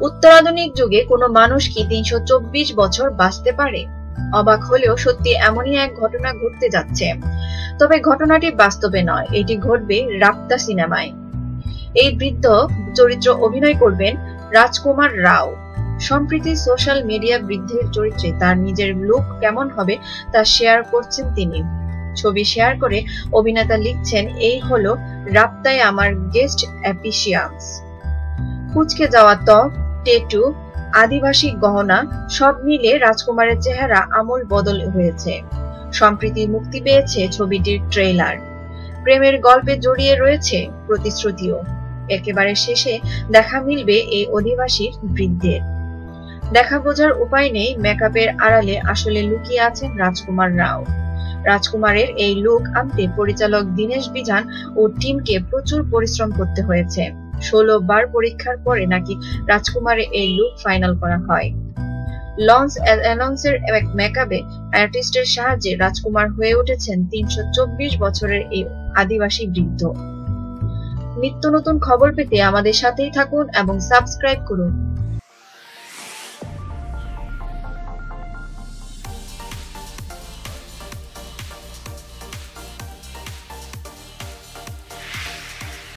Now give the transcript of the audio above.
উত্তরাধুনিক যুগে কোনো মানুষ কি তিনশো চব্বিশ বছর বাঁচতে পারে? অবাক হলেও সত্যি এমনই এক ঘটনা ঘটতে যাচ্ছে। তবে ঘটনাটি বাস্তবে নয়, এটি ঘটবে রাপ্তা সিনেমায়। এই বৃদ্ধ চরিত্র অভিনয় করবেন রাজকুমার রাও। সম্প্রতি সোশ্যাল মিডিয়া বৃদ্ধের চরিত্রে তার নিজের লুক কেমন হবে তা শেয়ার করছেন তিনি। ছবি শেয়ার করে অভিনেতা লিখছেন, এই হলো রাপ্তায় আমার গেস্ট অ্যাপিসিয়ান্স কুচকে যাওয়া ত্বক টেটু, আদিবাসী গহনা সব মিলে রাজকুমারের চেহারা আমূল বদল হয়েছে। সম্প্রতি মুক্তি পেয়েছে ছবিটির ট্রেলার প্রেমের গল্পে জড়িয়ে রয়েছে প্রতিশ্রুতিও। একেবারে শেষে দেখা মিলবে এই অধিবাসীর বৃদ্ধের। দেখা বোঝার উপায় নেই মেকআপের আড়ালে আসলে লুকিয়ে আছেন রাজকুমার রাও। রাজকুমারের এই লুক আনতে পরিচালক দীনেশ বিজান ও টিমকে প্রচুর পরিশ্রম করতে হয়েছে। ষোলো বার পরীক্ষার পরে নাকি রাজকুমারের এই লুক ফাইনাল করা হয়। লঞ্চ অ্যালন্সের এক আর্টিস্টের সাহায্যে রাজকুমার হয়ে উঠেছেন তিনশো চব্বিশ বছরের এই আদিবাসী বৃদ্ধ। নিত্য নতুন খবর পেতে আমাদের সাথেই থাকুন এবং সাবস্ক্রাইব করুন।